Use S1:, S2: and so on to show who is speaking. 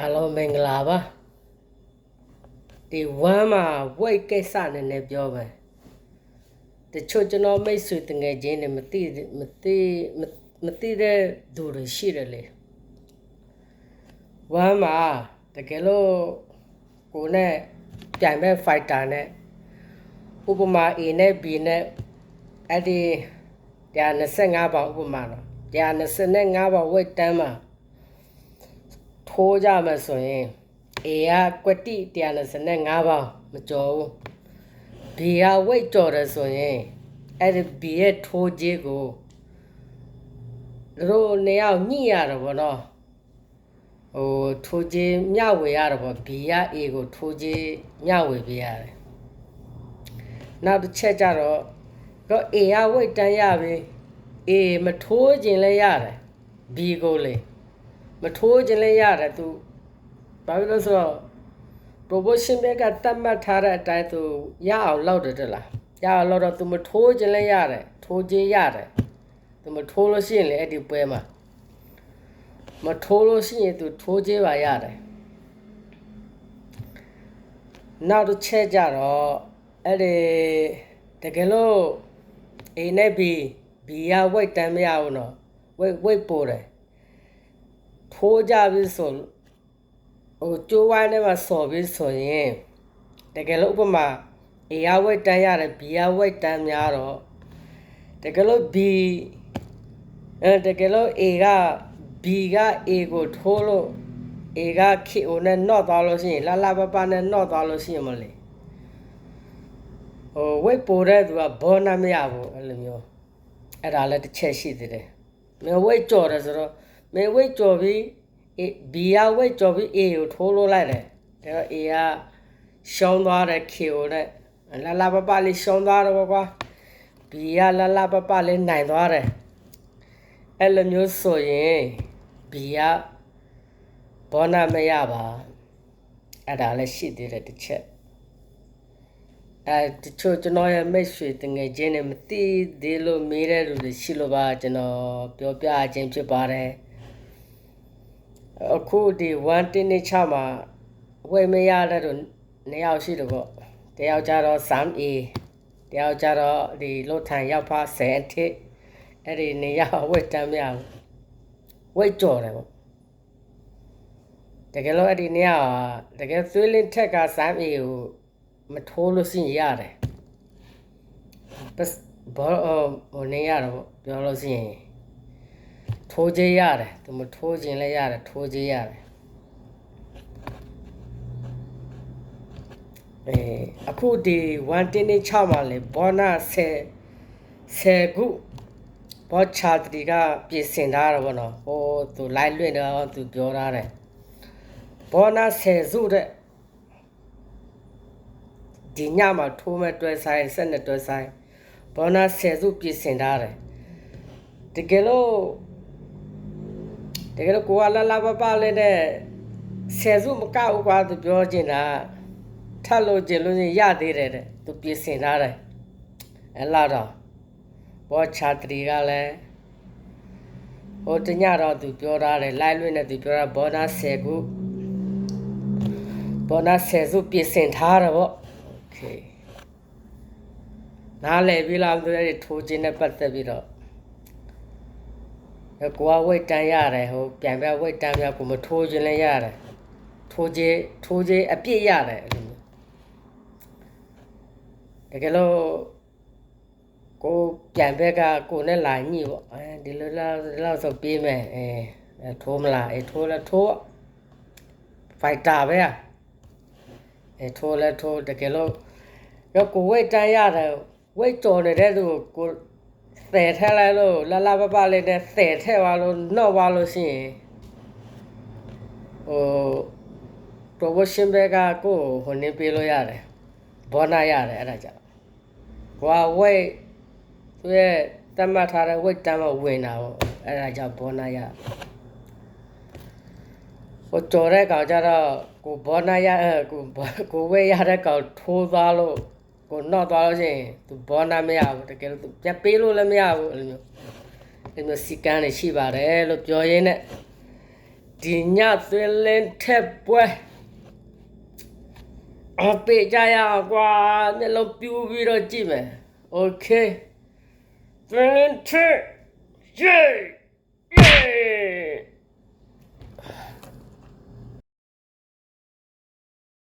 S1: အားလုံးမင်္ဂလာပါဒီဝမ်းမှာဝိတ်ကိစ္စနည်းနည်းပြောမယ်တချို့ကျွန်တော်မိတ်ဆွေတငယ်ချင်းတွေမသိမသိမမသိတဲ့သူတွေရှိတယ်လေဝမ်းမှာတကယ်လို့ကိုနဲ့ပြိုင်မဲ့ fighter နဲ့ဥပမာ A နဲ့ B နဲ့အဲ့ဒီ125ပေါင်ဥပမာတော့125ပေါင်ဝိတ်တန်းမှာ ထိုးကြမယ်ဆိုရင် A ကကွက်တိ125ပေါင်မကျော်ဘူး B ကဝိတ်ကျော်တယ်ဆိုရင်အဲ့ဒီ B ရဲ့ထိုးကြီးကိုတို့နေအောင်ညှိရတော့ဗောနော်ဟိုထိုးကြီးမျှဝေရတော့ဗော B က A ကိုထိုးကြီးမျှဝေပေးရတယ်နောက်တစ်ချက်ကြတော့တော့ A ကဝိတ်တန်းရပြီ A မထိုးခြင်းလည်းရတယ် B ကိုလေ မထိုးခြင်းလည်းရတယ်သူဘာဖြစ်လို့ဆိုတော့ proportion ဘက်ကတတ်မှတ်ထားတဲ့အတိုင်းသူရအောင်လောက်တယ်တဲ့လားရအောင်လောက်တော့သူမထိုးခြင်းလည်းရတယ်ထိုးခြင်းရတယ်သူမထိုးလို့ရှိရင်လေအဲ့ဒီပွဲမှာမထိုးလို့ရှိရင်သူထိုးခြင်းပါရတယ်နောက်တစ်ချက်ကြတော့အဲ့ဒီတကယ်လို့ A နဲ့ B B က weight တန်းမရဘူးနော် weight weight ပို့တယ် ထိုးကြပြီဆိုဟိုကျိုးဝိုင်းထဲမှာစော်ပြီဆိုရင်တကယ်လို့ဥပမာ A ရဝိတ်တန်းရတယ် B ရဝိတ်တန်းများတော့တကယ်လို့ B အဲတကယ်လို့ A က B က A ကိုထိုးလို့ A က KO နဲ့နော့သွားလို့ရှိရင်လာလာပပနဲ့နော့သွားလို့ရှိရင်မလေးဟိုဝိတ်ပိုတဲ့သူကဘောနာမရဘူးအဲ့လိုမျိုးအဲ့ဒါလည်းတစ်ချက်ရှိသေးတယ်မင်းဝိတ်ကြော်တယ်ဆိုတော့ မေဝိတ်ကြော်ပြီး A B ရဝိတ်ကြော်ပြီး A ကိုထိုးလို့လိုက်တယ်ဒါတော့ A ကရှောင်းသွားတယ် KO နဲ့လာလာပပလေးရှောင်းသွားတော့ကွာ B ကလာလာပပလေးနိုင်သွားတယ်အဲ့လိုမျိုးဆိုရင် B ကဘောနာမရပါအဲ့ဒါလည်းရှိသေးတယ်တစ်ချက်အဲတချို့ကျွန်တော်ရဲ့မိတ်ဆွေတငယ်ချင်းတွေမသိသေးလို့မေးတဲ့လူတွေရှိလို့ပါကျွန်တော်ပြောပြခြင်းဖြစ်ပါတယ် အခုဒီ1တင်းနေချမှာဝယ်မရတဲ့တို့နှစ်ယောက်ရှိတယ်ပေါ့တယောက်ကြတော့ Sam A တယောက်ကြတော့ဒီလုတ်ထန်ရောက်ဖား10အထိအဲ့ဒီနှစ်ယောက်ဝယ်တမ်းမရဘူးဝယ်ကြော်တယ်ပေါ့တကယ်လို့အဲ့ဒီနှစ်ယောက်တကယ်သွေးလင်းထက်က Sam A ကိုမထိုးလို့ရှိရင်ရတယ်ဘတ်ဘောဟိုနေရတော့ပေါ့ပြောလို့ရှိရင် ထိုးခြင်းရတယ်သူမထိုးခြင်းလည်းရတယ်ထိုးခြင်းရတယ်အဲအခုဒီ1တင်းနေ6မှာလေဘောနာ10 10ခုဘောချာတရီကပြင်ဆင်ထားတော့ဗောနော်ဟိုသူလိုက်လွင့်တော့သူပြောထားတယ်ဘောနာ10စုတဲ့ဒီညမှာထိုးမဲ့တွဲဆိုင်ဆက်နဲ့တွဲဆိုင်ဘောနာ10စုပြင်ဆင်ထားတယ်တကယ်လို့ တကယ်လို့ကိုကလာလာပပလေးနဲ့10စုမကောက်ကွာသူပြောချင်တာထပ်လို့ကျင်လို့ရသေးတယ်တဲ့သူပြင်ဆင်ထားတယ်အဲ့လာတော့ဘောချာတရီကလည်းဟိုတညတော့သူပြောထားတယ်လိုက်လွင့်နဲ့သူပြောတာဘောနာ10ခုဘောနာ10စုပြင်ဆင်ထားတယ်ဗော โอเคနားလည်ပြီလားသူအဲ့ဒီထိုးခြင်းနဲ့ပတ်သက်ပြီးတော့အဲ ကိုကဝိတ်တန်းရတယ်ဟိုပြန်ပြဝိတ်တန်းပြကိုမထိုးခြင်းလည်းရတယ်ထိုးခြင်းထိုးခြင်းအပြည့်ရတယ်အဲ့လိုမျိုးတကယ်လို့ကိုပြန်ဘက်ကကိုနဲ့လာညှိပေါ့အဲဒီလိုလားဒီလောက်ဆိုပြေးမယ်အဲထိုးမလားအဲထိုးလဲထိုးဖိုက်တာပဲအဲထိုးလဲထိုးတကယ်လို့တော့ကိုဝိတ်တန်းရတယ်ဝိတ်ကြော်နေတဲ့သူကို ဆယ်ထက်လိုက်လို့လာလာပပလေးနဲ့ဆယ်ထက်သွားလို့နော့သွားလို့ရှိရင်ဟို promotion ဘက်ကကိုဟိုနေပေးလို့ရတယ်ဘောနာရတယ်အဲ့ဒါကြောင့်ကိုကဝိတ်သူရဲ့တတ်မှတ်ထားတဲ့ဝိတ်တန်းမဝင်တာပေါ့အဲ့ဒါကြောင့်ဘောနာရဟိုကြော်တဲ့ကောင်ကြတော့ကိုဘောနာရအဲကိုကိုဝိတ်ရတဲ့ကောင်ထိုးသွားလို့ ကိုနှော့သွားလို့ရှိရင် तू ဘောနာမရဘူးတကယ်လို့ तू ပြတ်ပေးလို့လည်းမရဘူးအဲ့လိုမျိုးအဲ့လိုစီကန်းတွေရှိပါတယ်လို့ပြောရင်းနဲ့ဒီညသွင်းလင်းထက်ပွဲအပေကြရကွာမျက်လုံးပြူပြီးတော့ကြည့်မယ်โอเคသွင်းလင်းထက် yeah yeah